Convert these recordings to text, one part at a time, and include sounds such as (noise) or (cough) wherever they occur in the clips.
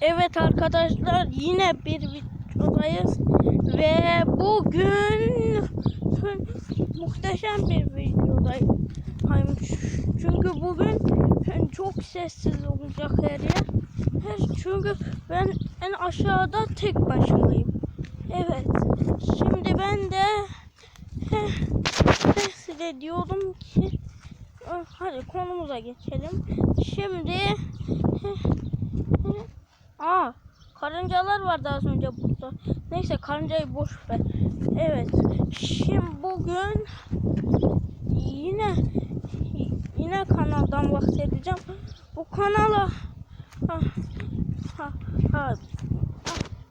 Evet arkadaşlar yine bir videodayız ve bugün (laughs) muhteşem bir videodayım. Çünkü bugün çok sessiz olacak her yer. Çünkü ben en aşağıda tek başımayım. Evet. Şimdi ben de (laughs) size diyordum ki eh, hadi konumuza geçelim. Şimdi (laughs) Aa, karıncalar vardı az önce burada. Neyse karıncayı boş ver. Evet. Şimdi bugün yine yine kanaldan bahsedeceğim. Bu kanala ha, ha, ha,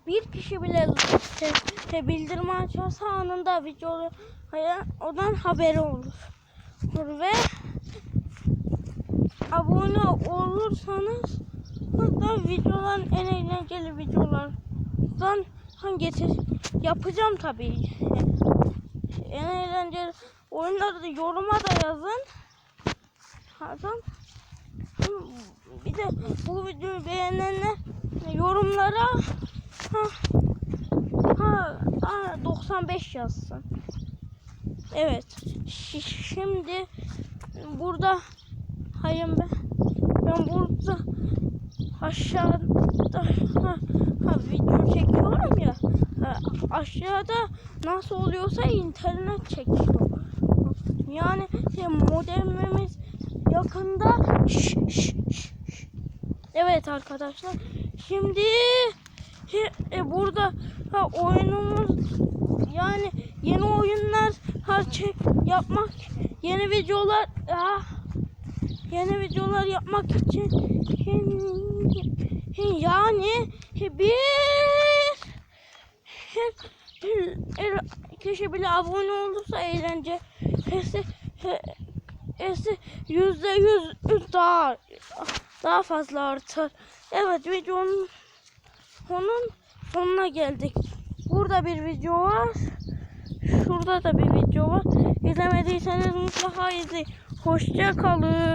bir kişi bile te, te bildirme açarsa anında video odan haberi olur. Ve abone olursanız Hatta videoların en eğlenceli videolardan hangisi yapacağım tabii. En eğlenceli oyunları da yoruma da yazın. Adam bir de bu videoyu beğenenler yorumlara ha, ha, ha 95 yazsın. Evet. şi- Şimdi burada hayır ben ben burada aşağıda ha, ha, video çekiyorum ya ha, aşağıda nasıl oluyorsa internet çekiyor. Yani şey, modemimiz yakında. Şş, şş, şş. Evet arkadaşlar. Şimdi e, burada ha, oyunumuz yani yeni oyunlar ha, çek, yapmak yeni videolar ah, yeni videolar yapmak için yani bir kişi bile abone olursa eğlence hesi yüzde yüz daha daha fazla artar. Evet videonun onun sonuna geldik. Burada bir video var. Şurada da bir video var. İzlemediyseniz mutlaka izleyin. Hoşça kalın.